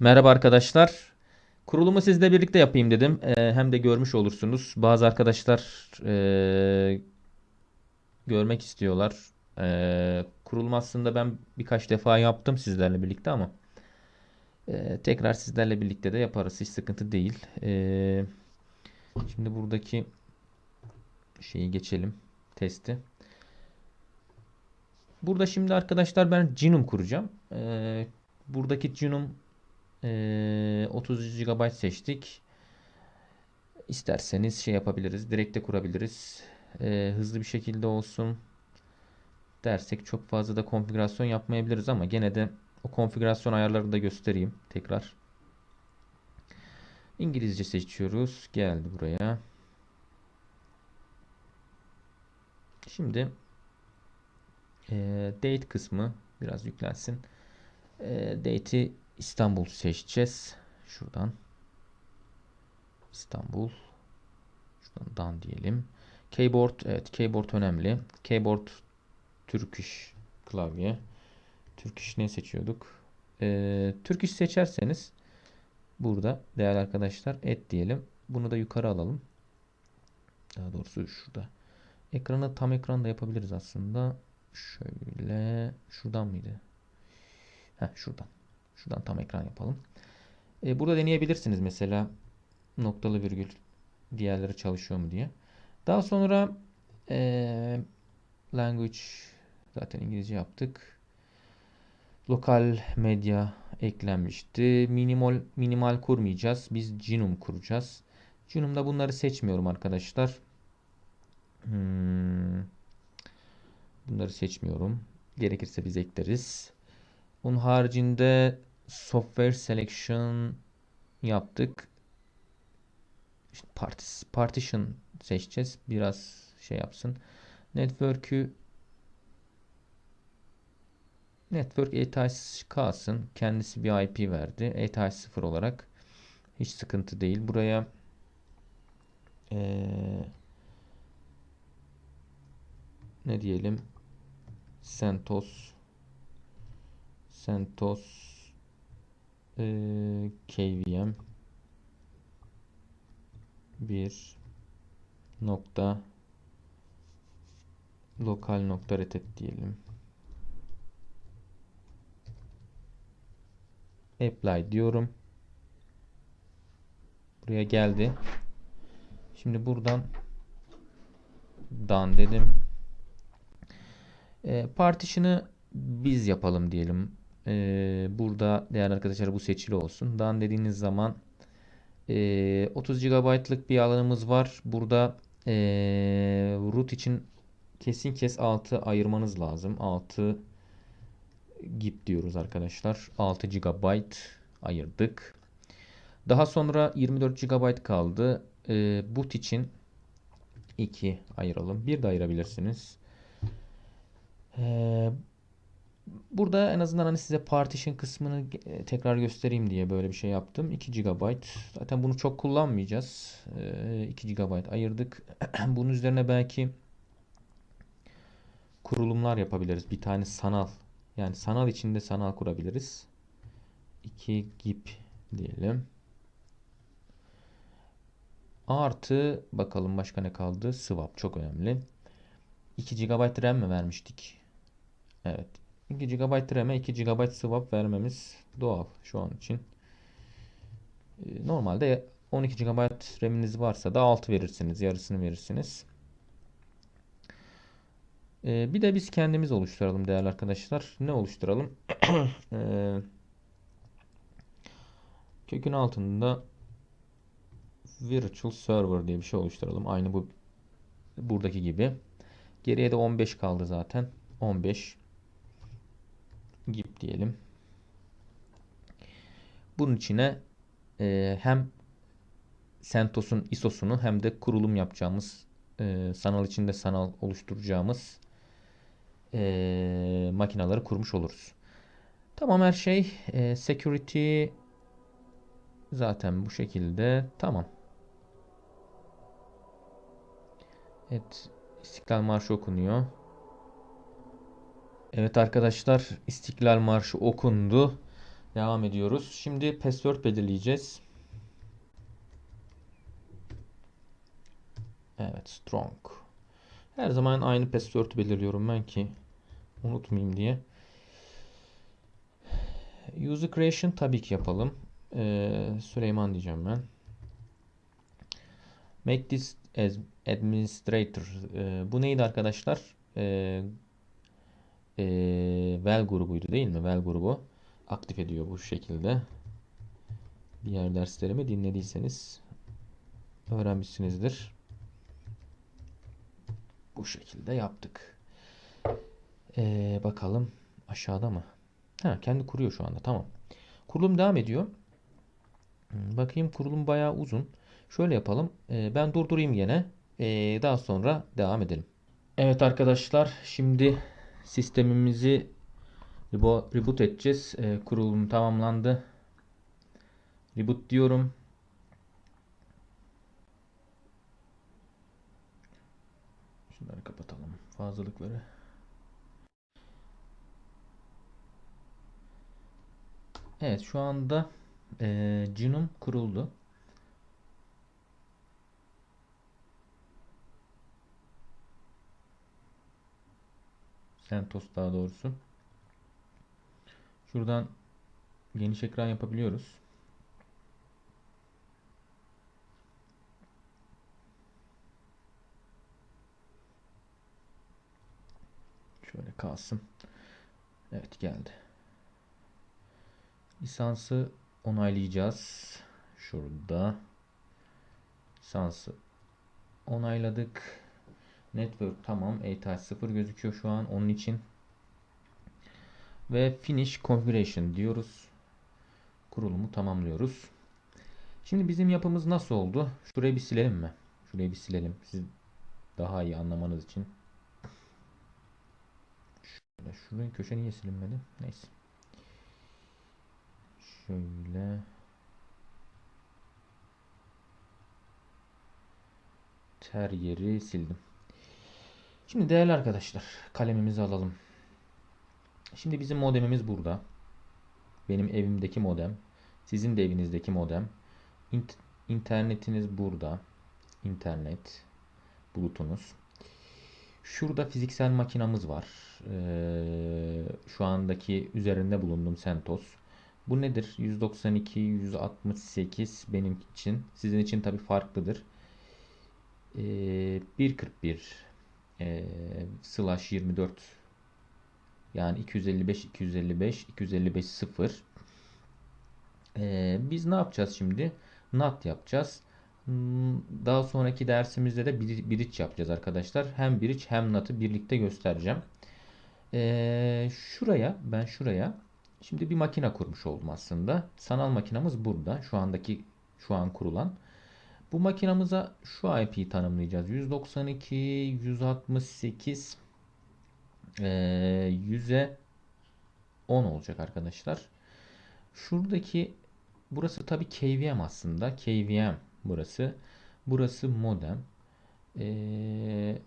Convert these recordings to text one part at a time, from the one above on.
Merhaba arkadaşlar. Kurulumu sizle birlikte yapayım dedim. Ee, hem de görmüş olursunuz. Bazı arkadaşlar ee, görmek istiyorlar. Ee, kurulum aslında ben birkaç defa yaptım sizlerle birlikte ama ee, tekrar sizlerle birlikte de yaparız. Hiç sıkıntı değil. Ee, şimdi buradaki şeyi geçelim. Testi. Burada şimdi arkadaşlar ben Genome kuracağım. Ee, buradaki Genome ee, 30 GB seçtik. İsterseniz şey yapabiliriz. Direkt de kurabiliriz. Ee, hızlı bir şekilde olsun dersek çok fazla da konfigürasyon yapmayabiliriz ama gene de o konfigürasyon ayarlarını da göstereyim tekrar. İngilizce seçiyoruz. Geldi buraya. Şimdi ee, date kısmı biraz yüklensin. Ee, date'i İstanbul seçeceğiz. Şuradan. İstanbul. Şuradan dan diyelim. Keyboard. Evet keyboard önemli. Keyboard Turkish klavye. Turkish ne seçiyorduk? Ee, Turkish seçerseniz burada değerli arkadaşlar et diyelim. Bunu da yukarı alalım. Daha doğrusu şurada. Ekranı tam ekranda yapabiliriz aslında. Şöyle şuradan mıydı? Heh, şuradan. Şuradan tam ekran yapalım. E, burada deneyebilirsiniz mesela noktalı virgül diğerleri çalışıyor mu diye. Daha sonra e, language zaten İngilizce yaptık. Lokal medya eklenmişti. Minimal minimal kurmayacağız. Biz Genome kuracağız. Genome'da bunları seçmiyorum arkadaşlar. Hmm. Bunları seçmiyorum. Gerekirse biz ekleriz. Onun haricinde software selection yaptık. İşte partis, partition seçeceğiz. Biraz şey yapsın. Network'ü Network ATIS kalsın. Kendisi bir IP verdi. ATIS 0 olarak. Hiç sıkıntı değil. Buraya ee, ne diyelim? CentOS CentOS e, KVM bir nokta lokal nokta retet diyelim. Apply diyorum. Buraya geldi. Şimdi buradan done dedim. E, partition'ı biz yapalım diyelim. E, burada değerli arkadaşlar bu seçili olsun. Done dediğiniz zaman e, 30 GB'lık bir alanımız var. Burada e, root için kesin kes 6 ayırmanız lazım. 6 gip diyoruz arkadaşlar. 6 GB ayırdık. Daha sonra 24 GB kaldı. E, boot için 2 ayıralım. Bir de ayırabilirsiniz. Ee, burada en azından hani size partition kısmını e, tekrar göstereyim diye böyle bir şey yaptım. 2 GB. Zaten bunu çok kullanmayacağız. Ee, 2 GB ayırdık. Bunun üzerine belki kurulumlar yapabiliriz. Bir tane sanal. Yani sanal içinde sanal kurabiliriz. 2 GB diyelim. Artı bakalım başka ne kaldı? Swap çok önemli. 2 GB RAM mi vermiştik? Evet. 2 GB RAM'e 2 GB swap vermemiz doğal şu an için. Ee, normalde 12 GB RAM'iniz varsa da 6 verirsiniz. Yarısını verirsiniz. Ee, bir de biz kendimiz oluşturalım değerli arkadaşlar. Ne oluşturalım? ee, kökün altında virtual server diye bir şey oluşturalım. Aynı bu buradaki gibi. Geriye de 15 kaldı zaten. 15 gip diyelim. Bunun içine e, hem CentOS'un ISO'sunu hem de kurulum yapacağımız e, sanal içinde sanal oluşturacağımız e, makineleri kurmuş oluruz. Tamam her şey. E, security zaten bu şekilde. Tamam. Evet. İstiklal Marşı okunuyor. Evet arkadaşlar İstiklal Marşı okundu. Devam ediyoruz. Şimdi password belirleyeceğiz. Evet, strong. Her zaman aynı password belirliyorum ben ki unutmayayım diye. User creation tabii ki yapalım. Ee, Süleyman diyeceğim ben. Make this as administrator. Ee, bu neydi arkadaşlar? Ee, ee, vel grubuydu değil mi? Vel grubu aktif ediyor bu şekilde. Diğer derslerimi dinlediyseniz öğrenmişsinizdir. Bu şekilde yaptık. Ee, bakalım aşağıda mı? Ha, kendi kuruyor şu anda. Tamam. Kurulum devam ediyor. Hmm, Bakayım kurulum bayağı uzun. Şöyle yapalım. Ee, ben durdurayım gene. Ee, daha sonra devam edelim. Evet arkadaşlar. Şimdi sistemimizi rebo- reboot edeceğiz. Ee, kurulum tamamlandı. Reboot diyorum. Şunları kapatalım. Fazlalıkları. Evet şu anda eee Genome kuruldu. CentOS daha doğrusu. Şuradan geniş ekran yapabiliyoruz. Şöyle kalsın. Evet geldi. Lisansı onaylayacağız. Şurada. Lisansı onayladık. Network tamam. ATI 0 gözüküyor şu an. Onun için. Ve Finish Configuration diyoruz. Kurulumu tamamlıyoruz. Şimdi bizim yapımız nasıl oldu? Şurayı bir silelim mi? Şurayı bir silelim. Siz daha iyi anlamanız için. Şöyle, şurayı köşe niye silinmedi? Neyse. Şöyle. Ter yeri sildim. Şimdi değerli arkadaşlar kalemimizi alalım. Şimdi bizim modemimiz burada. Benim evimdeki modem. Sizin de evinizdeki modem. İnt- internetiniz burada. İnternet. Blutunuz. Şurada fiziksel makinamız var. Ee, şu andaki üzerinde bulunduğum CentOS. Bu nedir? 192, 168 benim için. Sizin için tabi farklıdır. Ee, 1.41 ee, slash 24 yani 255, 255, 255 0. Ee, biz ne yapacağız şimdi? NAT yapacağız. Hmm, Daha sonraki dersimizde de bridge yapacağız arkadaşlar. Hem bridge hem NAT'ı birlikte göstereceğim. Ee, şuraya ben şuraya şimdi bir makine kurmuş oldum aslında. Sanal makinamız burada. Şu andaki şu an kurulan. Bu makinamıza şu IP'yi tanımlayacağız. 192, 168 ee, 100'e 10 olacak arkadaşlar. Şuradaki burası tabii KVM aslında. KVM burası. Burası modem. Ee,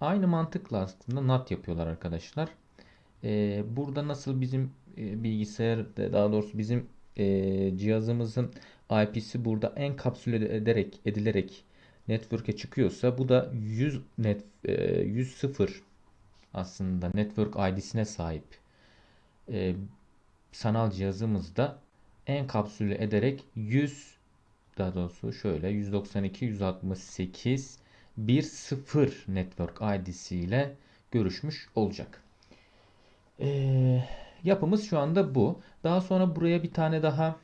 aynı mantıkla aslında NAT yapıyorlar arkadaşlar. Ee, burada nasıl bizim e, bilgisayar daha doğrusu bizim e, cihazımızın IP'si burada enkapsüle ederek edilerek network'e çıkıyorsa bu da 100 net e, 100 0 aslında network ID'sine sahip e, sanal cihazımızda enkapsüle ederek 100 daha doğrusu şöyle 192 168 10 network ID'siyle görüşmüş olacak. Ee, yapımız şu anda bu. Daha sonra buraya bir tane daha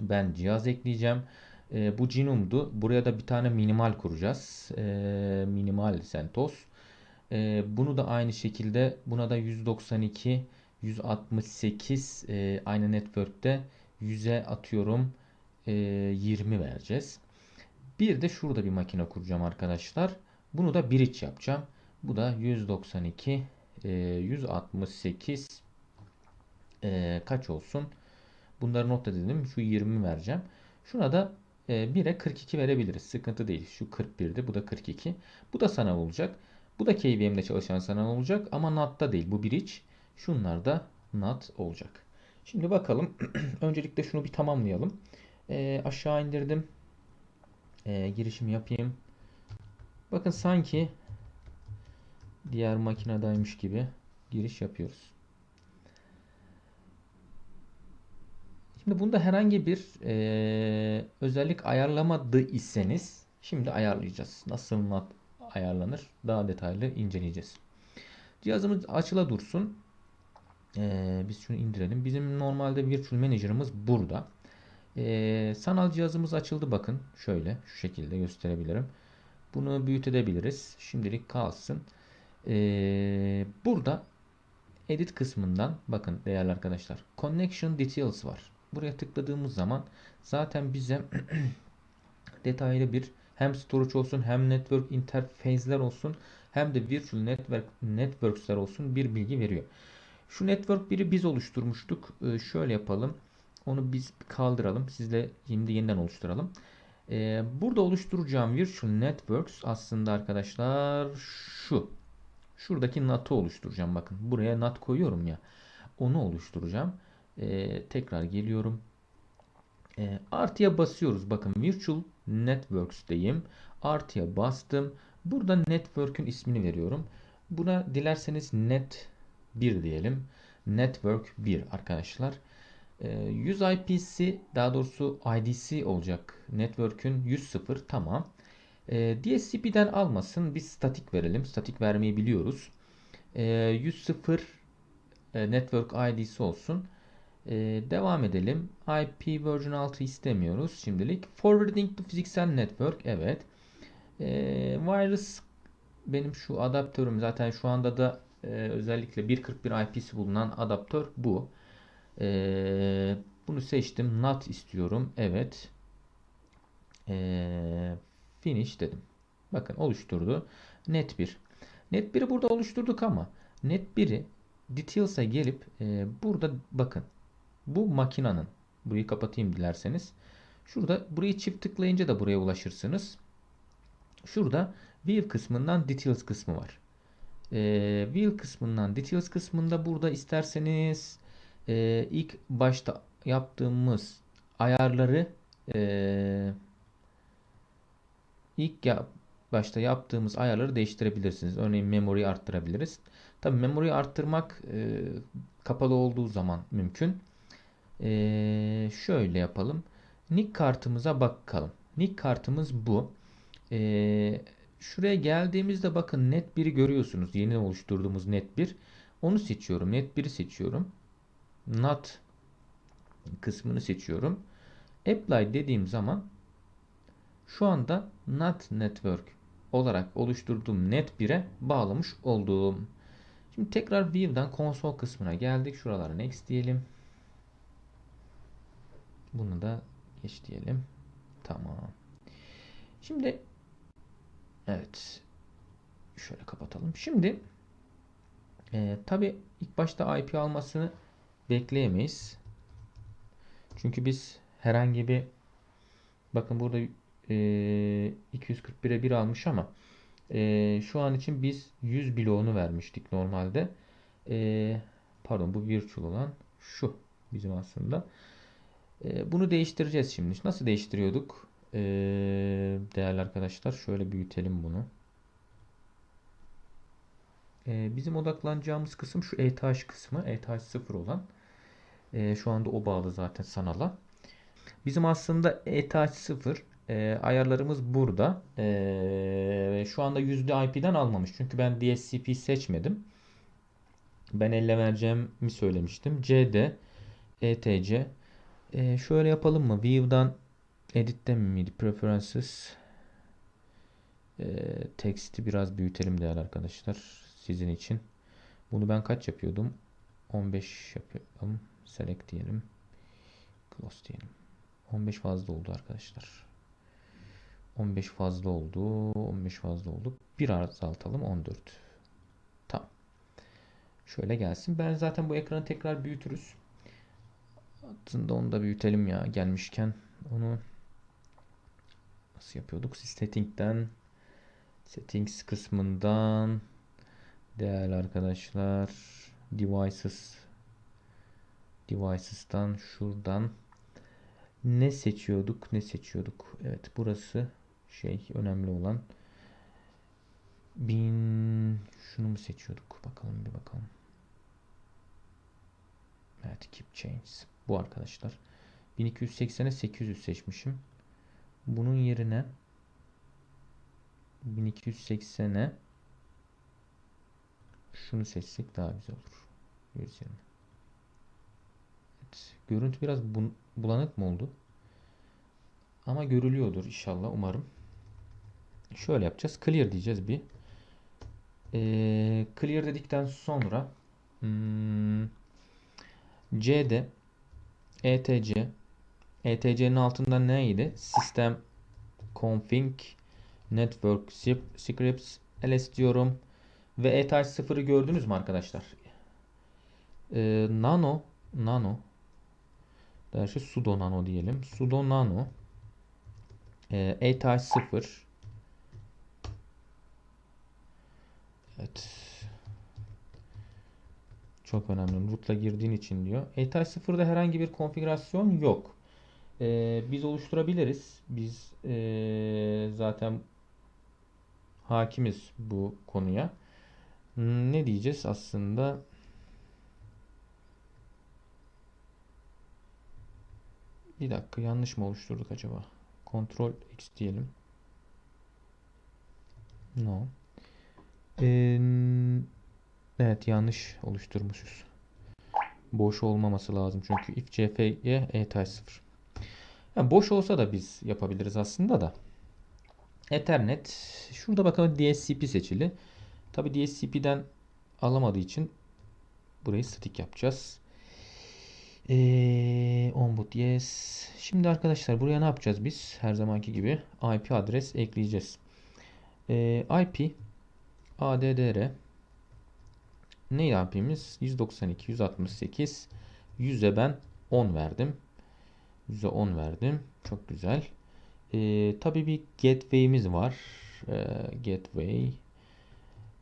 ben cihaz ekleyeceğim. Ee, bu Genome'du. Buraya da bir tane minimal kuracağız. Ee, minimal CentOS. Ee, bunu da aynı şekilde buna da 192 168 e, aynı network'te 100'e atıyorum e, 20 vereceğiz. Bir de şurada bir makine kuracağım arkadaşlar. Bunu da bridge yapacağım. Bu da 192 e, 168 e, kaç olsun? Bunları not edelim. Şu 20 vereceğim. Şuna da e, 1'e 42 verebiliriz. Sıkıntı değil. Şu 41'di. Bu da 42. Bu da sanal olacak. Bu da KVM'de çalışan sanal olacak ama NAT'ta değil. Bu bridge. Şunlar da NAT olacak. Şimdi bakalım. Öncelikle şunu bir tamamlayalım. Ee, aşağı indirdim. Ee, girişimi yapayım. Bakın sanki diğer makinedaymış gibi giriş yapıyoruz. Şimdi bunda herhangi bir e, özellik ayarlamadı iseniz şimdi ayarlayacağız. Nasıl NAT ayarlanır? Daha detaylı inceleyeceğiz. Cihazımız açıla dursun. E, biz şunu indirelim. Bizim normalde Virtual Manager'ımız burada. E, sanal cihazımız açıldı bakın. Şöyle şu şekilde gösterebilirim. Bunu büyütebiliriz. Şimdilik kalsın. E, burada Edit kısmından bakın değerli arkadaşlar. Connection Details var. Buraya tıkladığımız zaman zaten bize detaylı bir hem storage olsun hem network interface'ler olsun hem de virtual network networks'ler olsun bir bilgi veriyor. Şu network biri biz oluşturmuştuk. Ee, şöyle yapalım. Onu biz kaldıralım. Sizle şimdi yeniden oluşturalım. Ee, burada oluşturacağım virtual networks aslında arkadaşlar şu. Şuradaki NAT'ı oluşturacağım. Bakın buraya NAT koyuyorum ya. Onu oluşturacağım. Ee, tekrar geliyorum. Ee, artıya basıyoruz. Bakın Virtual Networks'teyim. Artıya bastım. Burada network'ün ismini veriyorum. Buna dilerseniz net 1 diyelim. Network 1 arkadaşlar. Ee, 100 IP'si daha doğrusu IDC olacak. Network'ün 100.0 tamam. Ee, DSCP'den almasın. Biz statik verelim. Statik vermeyi biliyoruz. Ee, 100.0 e, network ID'si olsun. Ee, devam edelim. IP version 6 istemiyoruz şimdilik. Forwarding to fiziksel network. Evet. Ee, wireless benim şu adaptörüm zaten şu anda da e, özellikle 1.41 IP'si bulunan adaptör bu. Ee, bunu seçtim. NAT istiyorum. Evet. Ee, finish dedim. Bakın oluşturdu. Net 1. Net 1'i burada oluşturduk ama net 1'i details'a gelip e, burada bakın bu makinanın burayı kapatayım dilerseniz. Şurada burayı çift tıklayınca da buraya ulaşırsınız. Şurada view kısmından details kısmı var. E, view kısmından details kısmında burada isterseniz e, ilk başta yaptığımız ayarları e, ilk ya, başta yaptığımız ayarları değiştirebilirsiniz. Örneğin memory arttırabiliriz. Tabi memory arttırmak e, kapalı olduğu zaman mümkün. E, şöyle yapalım. Nick kartımıza bakalım. Nick kartımız bu. E, şuraya geldiğimizde bakın net 1'i görüyorsunuz. Yeni oluşturduğumuz net 1. Onu seçiyorum. Net 1'i seçiyorum. Not kısmını seçiyorum. Apply dediğim zaman şu anda NAT Network olarak oluşturduğum net 1'e bağlamış olduğum. Şimdi tekrar View'dan konsol kısmına geldik. Şuralara Next diyelim. Bunu da geç diyelim. Tamam. Şimdi evet şöyle kapatalım. Şimdi e, tabi ilk başta IP almasını bekleyemeyiz. Çünkü biz herhangi bir bakın burada e, 241'e 1 almış ama e, şu an için biz 100 bloğunu vermiştik normalde. E, pardon bu virtual olan şu bizim aslında. E, bunu değiştireceğiz şimdi. Nasıl değiştiriyorduk? E, değerli arkadaşlar şöyle büyütelim bunu. E, bizim odaklanacağımız kısım şu ETH kısmı. ETH 0 olan. E, şu anda o bağlı zaten sanala. Bizim aslında ETH 0 e, ayarlarımız burada. E, şu anda IP'den almamış. Çünkü ben DSCP seçmedim. Ben elle vereceğimi söylemiştim. CD, ETC. E, şöyle yapalım mı? View'dan Edit'te miydi? Preferences. E, text'i biraz büyütelim değerli arkadaşlar. Sizin için. Bunu ben kaç yapıyordum? 15 yapıyorum. Select diyelim. Close diyelim. 15 fazla oldu arkadaşlar. 15 fazla oldu. 15 fazla oldu. Bir azaltalım 14. Tamam. Şöyle gelsin. Ben zaten bu ekranı tekrar büyütürüz. Aslında onu da büyütelim ya gelmişken. Onu nasıl yapıyorduk? Setting'den Settings kısmından değerli arkadaşlar devices Devices'tan şuradan ne seçiyorduk? Ne seçiyorduk? Evet burası şey önemli olan. Bin şunu mu seçiyorduk? Bakalım bir bakalım. Evet keep chains. Bu arkadaşlar. 1280'e 800 seçmişim. Bunun yerine 1280'e şunu seçsek daha güzel olur. 120. Evet, görüntü biraz bu- bulanık mı oldu? Ama görülüyordur inşallah umarım. Şöyle yapacağız. Clear diyeceğiz bir. Ee, clear dedikten sonra hmm, C'de ETC ETC'nin altında neydi? System config network scripts ls diyorum. Ve ETH 0'ı gördünüz mü arkadaşlar? Ee, nano nano şey sudo nano diyelim. Sudo nano e, ETH 0 Evet. Çok önemli. Root'la girdiğin için diyor. ETH 0'da herhangi bir konfigürasyon yok. Ee, biz oluşturabiliriz. Biz ee, zaten hakimiz bu konuya. Ne diyeceğiz aslında? Bir dakika yanlış mı oluşturduk acaba? Ctrl X diyelim. No. Ee, evet yanlış oluşturmuşuz. Boş olmaması lazım çünkü if cf'ye ETH 0. Yani boş olsa da biz yapabiliriz aslında da. Ethernet. Şurada bakalım DSCP seçili. Tabi DSCP'den alamadığı için burayı statik yapacağız. Ee, onboot yes. Şimdi arkadaşlar buraya ne yapacağız biz? Her zamanki gibi IP adres ekleyeceğiz. Ee, IP ADDR ne IP'miz? 192, 168, 100'e ben 10 verdim. 100'e 10 verdim. Çok güzel. Ee, tabii bir gateway'imiz var. Ee, gateway.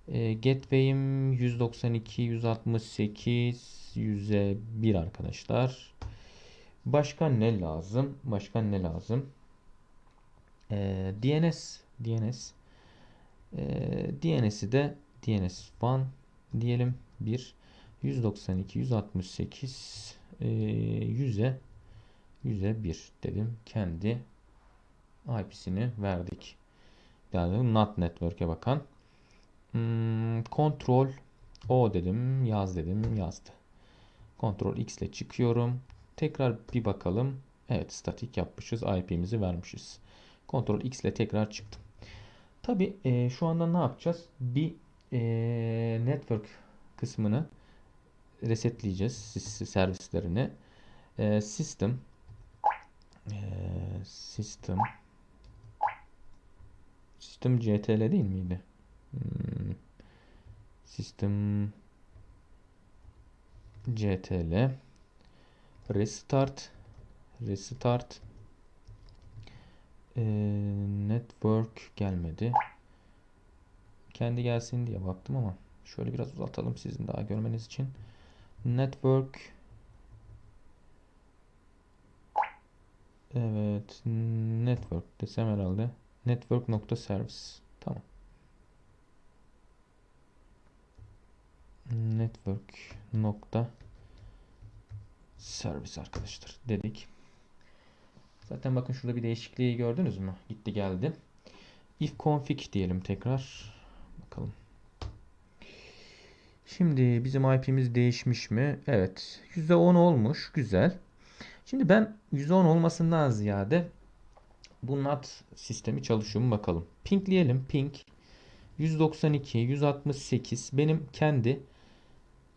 Ee, gateway'im 192, 168, 100'e 1 arkadaşlar. Başka ne lazım? Başka ne lazım? Ee, DNS. DNS. Ee, DNS'i de DNS 1 diyelim 1 192 168 e, 100'e 100'e 1 dedim. Kendi IP'sini verdik. Yani NAT network'e bakan. Hmm, Ctrl O dedim. Yaz dedim. Yazdı. Ctrl X ile çıkıyorum. Tekrar bir bakalım. Evet statik yapmışız. IP'mizi vermişiz. Ctrl X ile tekrar çıktım. Tabi e, şu anda ne yapacağız? Bir e, network kısmını resetleyeceğiz servislerini. E, system e, system system ctl değil miydi? Hmm, system ctl restart restart ee, network gelmedi. Kendi gelsin diye baktım ama şöyle biraz uzatalım sizin daha görmeniz için. Network Evet, network desem herhalde. Network nokta service. Tamam. Network nokta service arkadaşlar dedik. Zaten bakın şurada bir değişikliği gördünüz mü? Gitti geldi. If config diyelim tekrar. Bakalım. Şimdi bizim IP'miz değişmiş mi? Evet. %10 olmuş. Güzel. Şimdi ben %10 olmasından ziyade bu NAT sistemi çalışıyor mu bakalım. Pingleyelim. Ping 192, 168 benim kendi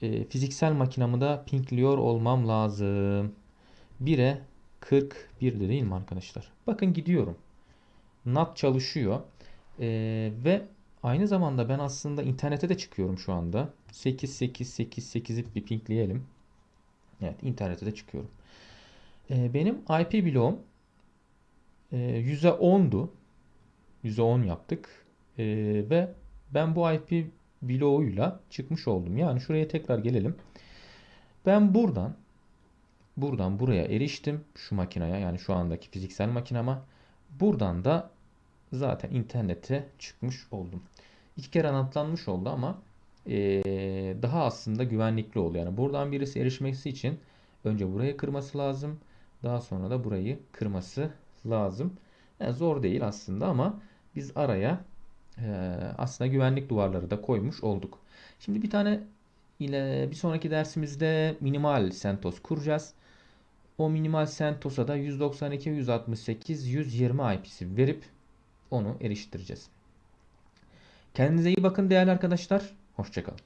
e, fiziksel makinamı da pingliyor olmam lazım. 1'e 41 de değil mi arkadaşlar? Bakın gidiyorum. NAT çalışıyor. Ee, ve aynı zamanda ben aslında internete de çıkıyorum şu anda. 8888'i bir pinkleyelim. Evet internete de çıkıyorum. Ee, benim IP bloğum e, %10'du. %10 yaptık. Ee, ve ben bu IP bloğuyla çıkmış oldum. Yani şuraya tekrar gelelim. Ben buradan Buradan buraya eriştim. Şu makineye yani şu andaki fiziksel makinama. Buradan da zaten internete çıkmış oldum. İki kere anlatlanmış oldu ama eee, daha aslında güvenlikli oldu. Yani buradan birisi erişmesi için önce burayı kırması lazım. Daha sonra da burayı kırması lazım. Yani zor değil aslında ama biz araya eee, aslında güvenlik duvarları da koymuş olduk. Şimdi bir tane ile bir sonraki dersimizde minimal CentOS kuracağız. O minimal CentOS'a da 192, 168, 120 IP'si verip onu eriştireceğiz. Kendinize iyi bakın değerli arkadaşlar. Hoşçakalın.